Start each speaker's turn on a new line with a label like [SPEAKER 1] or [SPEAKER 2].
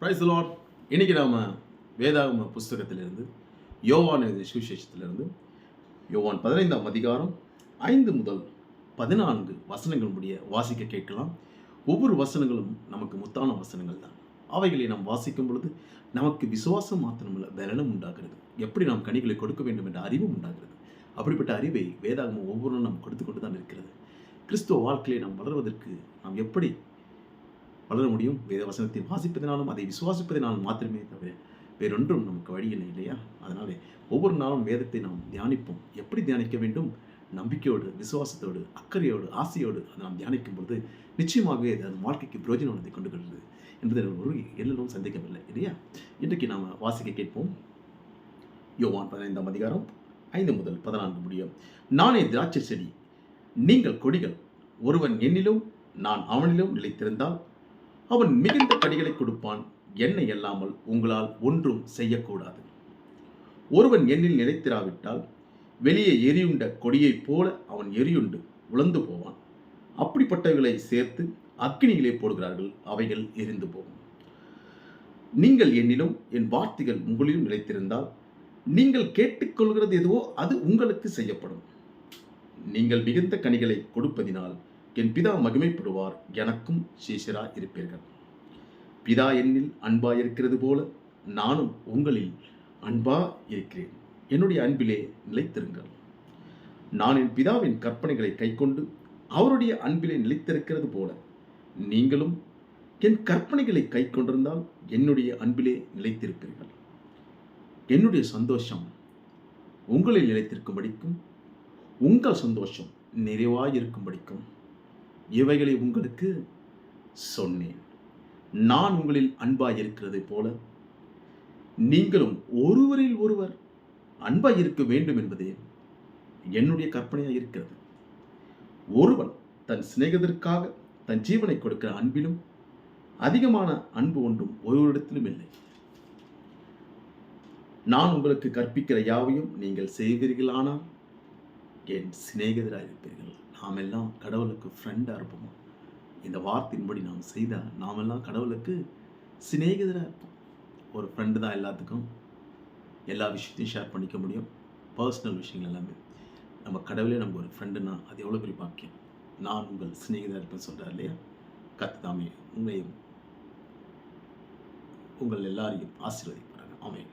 [SPEAKER 1] Price Lord இன்னைக்கு நாம் வேதாகம புஸ்தகத்திலிருந்து யோவான் எழுதிய சுவிசேஷத்திலிருந்து யோவான் பதினைந்தாம் அதிகாரம் ஐந்து முதல் பதினான்கு வசனங்கள் முடிய வாசிக்க கேட்கலாம். ஒவ்வொரு வசனங்களும் நமக்கு முத்தான வசனங்கள் தான். அவைகளை நாம் வாசிக்கும் பொழுது நமக்கு விசுவாசம் மாத்திரமல்ல பலனும் உண்டாகிறது. எப்படி நாம் கனிகளை கொடுக்க வேண்டும் என்ற அறிவும் உண்டாகிறது. அப்படிப்பட்ட அறிவை வேதாகமம் ஒவ்வொன்றும் நாம் கொடுத்து கொண்டு தான் இருக்கிறது. கிறிஸ்துவ வாழ்க்கையை நாம் வளர்வதற்கு நாம் எப்படி வளர முடியும். வேத வசனத்தை வாசிப்பதினாலும் அதை விசுவாசிப்பதினாலும் மாத்திரமே தவிர வேறொன்றும் நமக்கு வழி இல்லை இல்லையா? அதனாலே ஒவ்வொரு நாளும் வேதத்தை நாம் தியானிப்போம். எப்படி தியானிக்க வேண்டும்? நம்பிக்கையோடு விசுவாசத்தோடு அக்கறையோடு ஆசையோடு அதை நாம் தியானிக்கும் பொழுது நிச்சயமாகவே அது நம் வாழ்க்கைக்கு பிரயோஜனத்தை கொண்டு கொள்கிறது என்பதை ஒரு எல்லோரும் சந்தேகமில்லை இல்லையா? இன்றைக்கு நாம் வாசிக்க கேட்போம். யோவான் பதினைந்தாம் அதிகாரம் ஐந்து முதல் பதினான்கு முடியும். நானே திராட்சை செடி நீங்கள் கொடிகள். ஒருவன் என்னிலும் நான் அவனிலும் நிலைத்திருந்தால் அவன் மிகுந்த படிகளை கொடுப்பான். என்னை அல்லாமல் உங்களால் ஒன்றும் செய்யக்கூடாது. ஒருவன் எண்ணில் நிலைத்திராவிட்டால் வெளியே எரியுண்ட கொடியைப் போல அவன் எரியுண்டு உழந்து போவான். அப்படிப்பட்டவைகளை சேர்த்து அக்கினியிலே போடுகிறார்கள் அவைகள் எரிந்து போகும். நீங்கள் என்னிலும் என் வார்த்தைகள் உங்களிலும் நிலைத்திருந்தால் நீங்கள் கேட்டுக்கொள்கிறது எதுவோ அது உங்களுக்கு செய்யப்படும். நீங்கள் மிகுந்த கனிகளை கொடுப்பதினால் என் பிதா மகிமைப்படுவார் எனக்கும் சீசரா இருப்பீர்கள் பிதா என்னில் அன்பா இருக்கிறது போல நானும் உங்களில் அன்பா இருக்கிறேன். என்னுடைய அன்பிலே நிலைத்திருங்கள். நான் என் பிதாவின் கற்பனைகளை கைக்கொண்டு அவருடைய அன்பிலே நிலைத்திருக்கிறது போல நீங்களும் என் கற்பனைகளை கை கொண்டிருந்தால் என்னுடைய அன்பிலே நிலைத்திருப்பீர்கள். என்னுடைய சந்தோஷம் உங்களில் நிலைத்திருக்கும்படிக்கும் உங்கள் சந்தோஷம் நிறைவாயிருக்கும்படிக்கும். இவைகளை உங்களுக்கு சொன்னேன். நான் உங்களில் அன்பாய் இருக்கிறதை போல நீங்களும் ஒருவரில் ஒருவர் அன்பாய் இருக்க வேண்டும் என்பதே என்னுடைய கற்பனையாக இருக்கிறது. ஒருவன் தன் சிநேகத்திற்காக தன் ஜீவனை கொடுக்கிற அன்பிலும் அதிகமான அன்பு ஒன்றும் ஒருவரிடத்திலும் இல்லை. நான் உங்களுக்கு கற்பிக்கிற யாவையும் நீங்கள் செய்வீர்களானால் என் சிநேகிதராக இருப்பீர்கள் நாம் எல்லாம் கடவுளுக்கு ஃப்ரெண்டாக இருப்போமா? இந்த வார்த்தையின்படி நாம் செய்தால் நாம் எல்லாம் கடவுளுக்கு சிநேகிதராக இருப்போம். ஒரு ஃப்ரெண்டு தான் எல்லாத்துக்கும் எல்லா விஷயத்தையும் ஷேர் பண்ணிக்க முடியும். பர்சனல் விஷயங்கள் எல்லாமே. நம்ம கடவுளே நமக்கு ஒரு ஃப்ரெண்டுனா அது எவ்வளோ பெரிய பாக்கியம்? நான் உங்கள் சிநேகிதராக இருப்பேன் சொல்கிறார் இல்லையா? கத்து தாமே உங்களையும் உங்கள் எல்லாரையும் ஆசீர்வதிப்பாங்க ஆமென்.